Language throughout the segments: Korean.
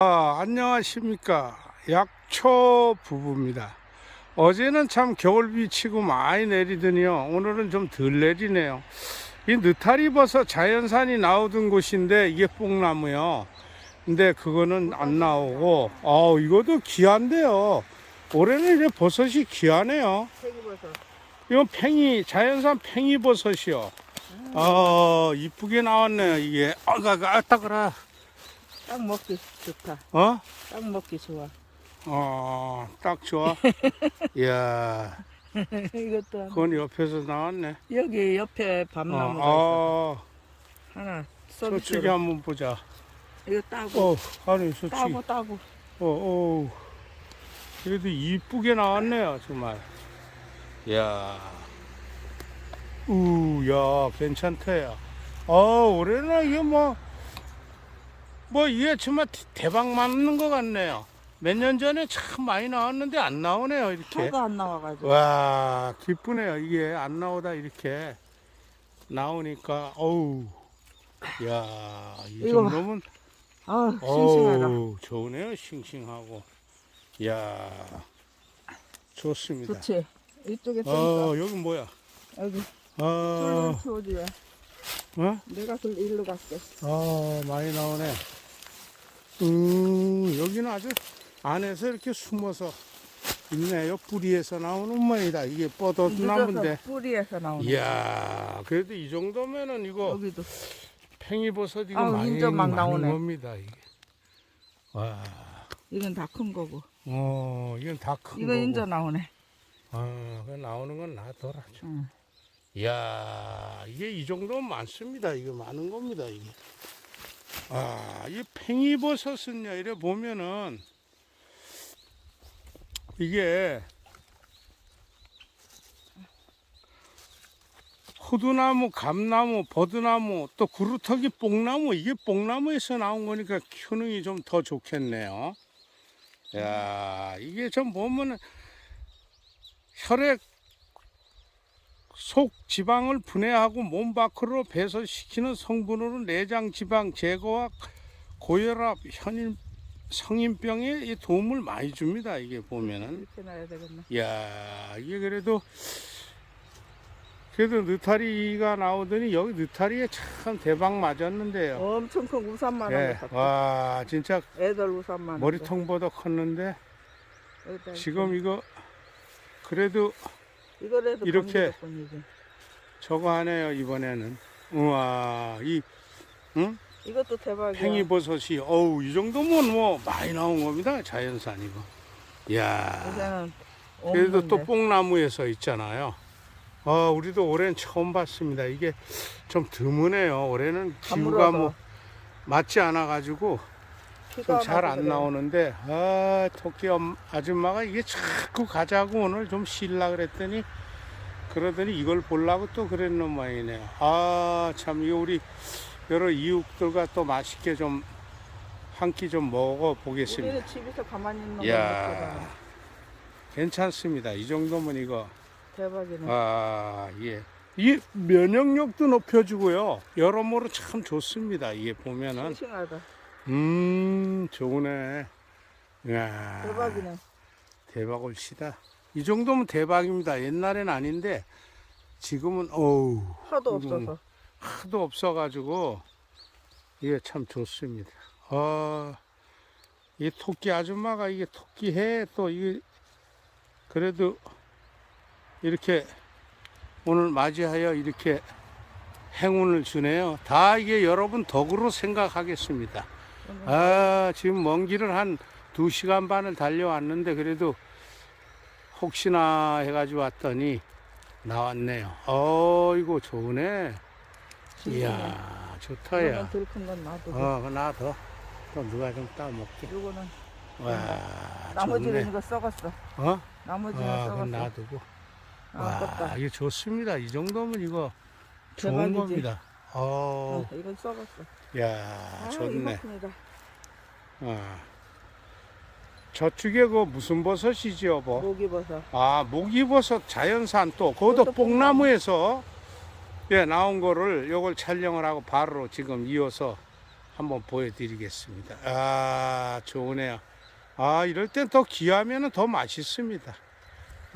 아, 안녕하십니까. 약초 부부입니다. 어제는 참 겨울비 치고 많이 내리더니요. 오늘은 좀 덜 내리네요. 이 느타리 버섯 자연산이 나오던 곳인데 이게 뽕나무요. 근데 그거는 안 나오고, 아 이것도 귀한데요. 올해는 이제 버섯이 귀하네요. 이건 팽이, 자연산 팽이 버섯이요. 아, 이쁘게 나왔네요, 이게. 아가가, 따그라. 딱 먹기 좋다. 어? 딱 먹기 좋아. 어, 딱 좋아. 이야, 이것도 하나. 그건 옆에서 나왔네. 여기 옆에 어, 밤나무가 아, 있어. 하나 저쪽에 서비스로. 한번 보자. 이거 따고 어, 아니, 저쪽에. 따고 따고. 어, 어. 그래도 이쁘게 나왔네요, 정말. 이야. 우, 야, 괜찮다, 야. 아, 올해는 이게 뭐, 뭐, 이게 정말 대박 맞는 것 같네요. 몇 년 전에 참 많이 나왔는데 안 나오네요, 이렇게. 터가 안 나와가지고. 와, 기쁘네요. 이게 안 나오다 이렇게 나오니까, 어우, 야, 이 이거 봐. 정도면, 아 싱싱하다. 어우, 좋네요. 싱싱하고. 야, 좋습니다. 좋지. 이쪽에 또 어, 여기 뭐야? 여기 어, 키워줘야. 어? 내가 그 일로 갈게. 아, 많이 나오네. 음, 여기는 아주 안에서 이렇게 숨어서 있네요. 뿌리에서 나오는 모양이다. 이게 뻗어나무인데. 뿌리에서 나오는. 이야, 그래도 이 정도면은 이거 여기도. 팽이버섯 이거 아우, 많이 많은 나오네. 겁니다. 이게. 와, 이건 다 큰 거고. 어, 이건 다 큰 이거 거고. 인자 나오네. 아, 그 나오는 건 나더라. 응. 이야, 이게 이 정도면 많습니다. 이거 많은 겁니다. 이게. 아, 이 팽이버섯은요, 이래 보면은 이게 호두나무, 감나무, 버드나무, 또 구루터기 뽕나무, 이게 뽕나무에서 나온 거니까 효능이 좀 더 좋겠네요. 야, 이게 좀 보면은 혈액 속 지방을 분해하고 몸 밖으로 배설시키는 성분으로 내장 지방 제거와 고혈압, 현인 성인병에 이 도움을 많이 줍니다. 이게 보면은 이렇게 놔야 되겠네. 야 이게 그래도 그래도 느타리가 나오더니 여기 느타리에 참 대박 맞았는데요. 엄청 큰 우산만 예, 한 거. 와 진짜 애들 우산만. 머리통보다 컸는데 여기다 지금 이거 그래도 이거라도 이렇게. 저거 하네요 이번에는. 우와 이 응? 이것도 대박이야. 팽이버섯이 어우 이 정도면 뭐 많이 나온 겁니다 자연산이고. 이야 그래도 또. 뽕나무에서 있잖아요. 아 우리도 올해는 처음 봤습니다. 이게 좀 드무네요. 올해는 기후가 뭐 맞지 않아 가지고 좀 비가 잘 안. 나오는데 아 토끼 엄- 아줌마가 이게 자꾸 가자고 오늘 좀 쉴라 그랬더니 그러더니 이걸 보려고 또 그랬는 모양이네요. 아참 이거 우리 여러 이웃들과 또 맛있게 좀 한 끼 좀 먹어 보겠습니다. 집에서 가만히 있는 거 이야 괜찮습니다. 이 정도면 이거 대박이네. 아 예. 이 면역력도 높여주고요. 여러모로 참 좋습니다. 이게 보면은 싱싱하다. 음 좋네. 이야, 대박이네. 대박을 시다. 이 정도면 대박입니다. 옛날엔 아닌데 지금은 어우 하도 없어서. 하도 없어가지고 이게 참 좋습니다. 아, 이 토끼 아줌마가 이게 토끼 해 또 이게 그래도 이렇게 오늘 맞이하여 이렇게 행운을 주네요. 다 이게 여러분 덕으로 생각하겠습니다. 아, 지금 먼 길을 한 두 시간 반을 달려왔는데 그래도 혹시나 해가지고 왔더니 나왔네요. 어이고 좋으네. 이야, 좋다, 야. 이거는 들큰 건 놔두고. 어, 놔둬. 또 누가 좀 따먹게. 요거는 와, 나머지는 좋네. 이거 썩었어. 어? 나머지는 아, 썩었어. 놔두고. 아, 와, 아깝다. 이게 좋습니다. 이 정도면 이거 좋은 대박이지. 겁니다. 어, 어, 이건 썩었어. 야, 아, 좋네. 이만큼이다. 어. 저쪽에 그 무슨 버섯이지, 여보? 목이버섯. 아, 목이버섯 자연산 또, 그것도 그것도 뽕나무에서 예, 나온 거를 요걸 촬영을 하고 바로 지금 이어서 한번 보여드리겠습니다. 아, 좋으네요. 아, 이럴 땐 더 귀하면 더 맛있습니다.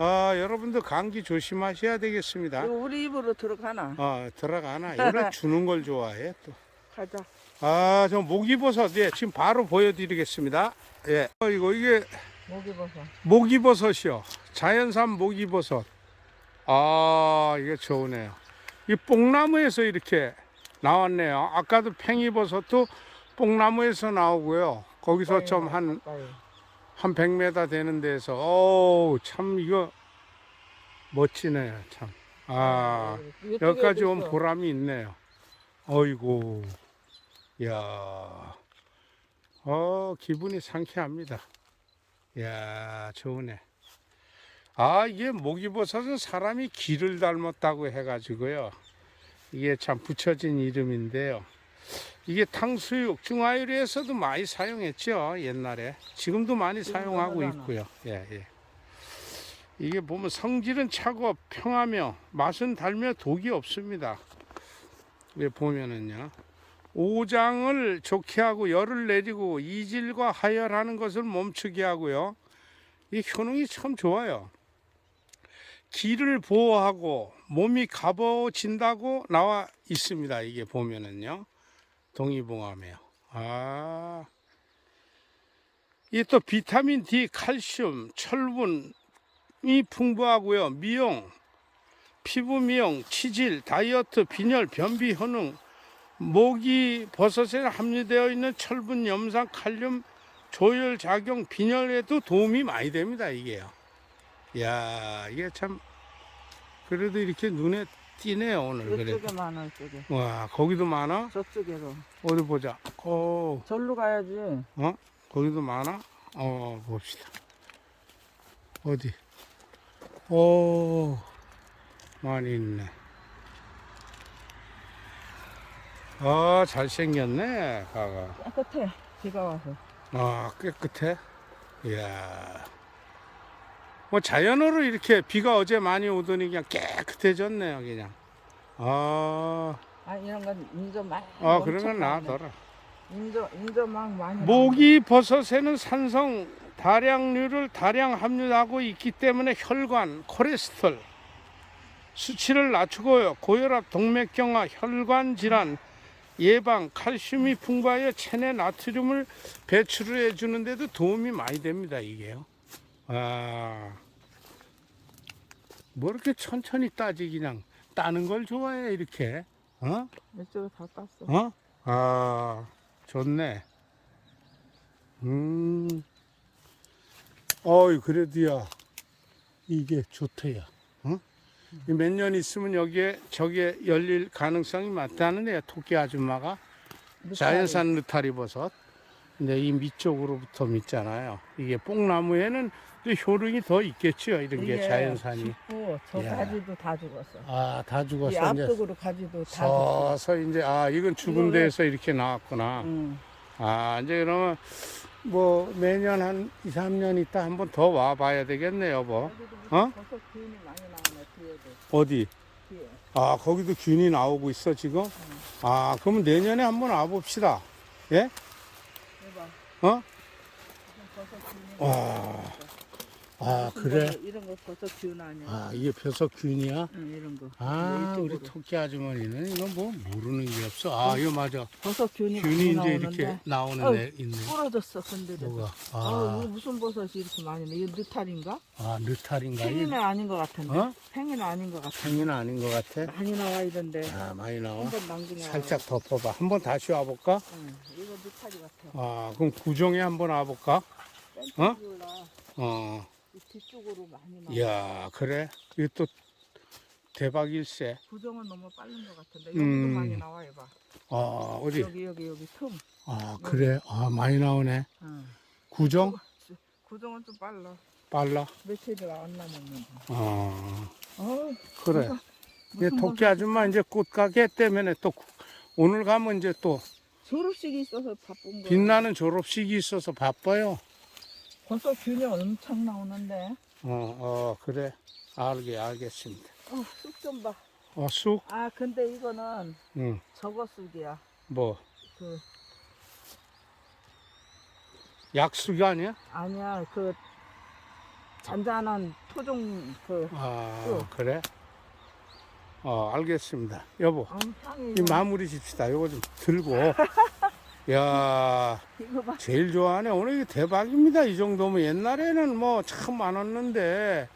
아, 여러분도 감기 조심하셔야 되겠습니다. 이거 우리 입으로 들어가나? 어, 들어가나. 이런 주는 걸 좋아해, 또. 가자. 아, 저 목이버섯, 예, 지금 바로 보여드리겠습니다. 예. 어, 이거, 이게 목이 벗어. 목이버섯이요. 자연산 목이버섯. 아, 이게 좋으네요. 이 뽕나무에서 이렇게 나왔네요. 아까도 팽이버섯도 뽕나무에서 나오고요. 거기서 좀 한, 한 100m 되는 데서, 어우, 참, 이거 멋지네요, 참. 아, 여기까지 온 보람이 있네요. 어이구, 야, 어, 기분이 상쾌합니다. 야, 좋으네. 아, 이게 목이버섯은 사람이 귀를 닮았다고 해가지고요. 이게 참 붙여진 이름인데요. 이게 탕수육, 중화요리에서도 많이 사용했죠, 옛날에. 지금도 많이 사용하고. 있고요. 예, 예. 이게 보면 성질은 차고 평하며 맛은 달며 독이 없습니다. 왜 보면은요. 오장을 좋게 하고 열을 내리고 이질과 하열하는 것을 멈추게 하고요. 이 효능이 참 좋아요. 기를 보호하고 몸이 가벼워진다고 나와 있습니다. 이게 보면은요. 동의봉하며. 아. 이 또 비타민 D, 칼슘, 철분이 풍부하고요. 미용, 피부 미용, 치질, 다이어트, 빈혈, 변비 효능, 모기 버섯에 함유되어 있는 철분, 염산, 칼륨, 조혈 작용, 빈혈에도 도움이 많이 됩니다. 이게요. 야, 이게 참 그래도 이렇게 눈에 띄네요 오늘 그래도. 이쪽에 많아, 이쪽에. 와, 거기도 많아? 저쪽에도. 어디 보자. 오, 절로 가야지. 어? 거기도 많아? 어, 봅시다. 어디? 오, 많이 있네. 아, 잘생겼네, 가가. 깨끗해. 비가 와서. 아, 깨끗해? 이야. 뭐 자연으로 이렇게 비가 어제 많이 오더니 그냥 깨끗해졌네요, 그냥. 아, 아, 이런 건 인조 많이. 아, 그런 건 나더라. 인조, 인조 막 많이. 모기 버섯에는 산성 다량류를 다량 함유하고 있기 때문에 혈관, 콜레스테롤 수치를 낮추고요. 고혈압, 동맥경화, 혈관 질환 예방, 칼슘이 풍부하여 체내 나트륨을 배출해 주는데도 도움이 많이 됩니다. 이게요. 아, 뭐 이렇게 천천히 따지 그냥 따는 걸 좋아해 이렇게. 어? 이쪽에 다 땄어. 어? 아, 좋네. 음. 어이, 그래도야, 이게 좋대요. 어? 몇 년 있으면 여기에, 저게 열릴 가능성이 많다는 애야, 토끼 아줌마가. 자연산 느타리 버섯. 근데 이 밑쪽으로부터 밑잖아요. 이게 뽕나무에는 또 효능이 더 있겠죠, 이런 게 자연산이. 죽고 저 야. 가지도 다 죽었어. 아, 다이 죽었어. 이제 앞쪽으로 가지도 다 죽었어. 서서 이제, 아, 이건 죽은 이거 왜- 데에서 이렇게 나왔구나. 응. 아, 이제 그러면 뭐 매년 한 2, 3년 있다 한 번 더 와봐야 되겠네, 여보. 여기도 어? 버섯 기운이 많이 나오네 뒤에도 어디? 뒤에. 아, 거기도 균이 나오고 있어, 지금? 아, 그러면 내년에 한번 와봅시다. 예? 해봐. 어? 있어. 아, 무슨 그래? 버섯, 이런 거 버섯 기운 아니야? 아, 이게 벼석 균이야? 응, 이런 거. 아, 이쪽으로. 우리 토끼 아주머니는 이건 뭐 모르는 게 없어. 아, 이거 맞아. 버섯 균이, 균이 많이 이제 나오는데. 이렇게 나오는 애 있네. 부러졌어 건드려서. 뭐가? 아, 아, 이거 무슨 버섯이 이렇게 많이 나? 이거 느타리인가? 아, 느타리인가? 팽이는 이 아닌 것 같은데. 어? 팽이는 아닌 것 같아. 팽이는 아닌 것 같아? 많이 나와 이런데. 아, 많이 나와. 한번? 살짝 덮어봐. 한번 다시 와볼까? 응, 이거 느타리 같아. 아, 그럼 구정에 한번 와볼까? 어? 어, 이 뒤쪽으로 많이 나와. 이야, 그래? 이게 또 대박일세. 구정은 너무 빠른 것 같은데 여기도 음. 많이 나와 해봐. 아, 어디? 여기 여기 여기 틈. 아, 그래? 아, 많이 나오네. 응. 구정? 구정은 좀 빨라. 빨라? 며칠이 안 남았는데. 아, 어, 그래. 이제 무슨 토끼 아줌마 이제 꽃 가게 때문에 또 구- 오늘 가면 이제 또 졸업식이 있어서 바쁜 거. 빛나는 졸업식이 있어서 바빠요. 벌써 균이 엄청 나오는데. 어, 어, 그래. 알게, 알겠습니다. 어, 쑥 좀 봐. 어, 쑥? 아, 근데 이거는 응, 저거 쑥이야. 뭐, 그 약수가 아니야? 아니야 그 잔잔한 토종 그아 또. 그래? 어 알겠습니다. 여보 어, 향이 이 마무리 집시다. 요거 좀 들고. 야 이거 봐 제일 좋아하네. 오늘 이게 대박입니다. 이 정도면 옛날에는 뭐 참 많았는데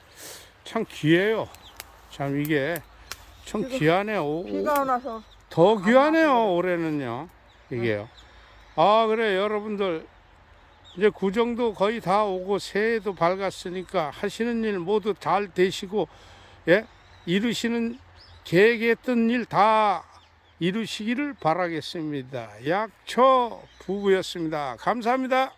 참 귀해요. 참 이게 참 지금 귀하네요. 오- 비가 나서 더 귀하네요. 올해는요. 이게요. 아 그래 여러분들 이제 구정도 거의 다 오고 새해도 밝았으니까 하시는 일 모두 잘 되시고 예 이루시는 계획했던 일 다 이루시기를 바라겠습니다. 약초 부부였습니다. 감사합니다.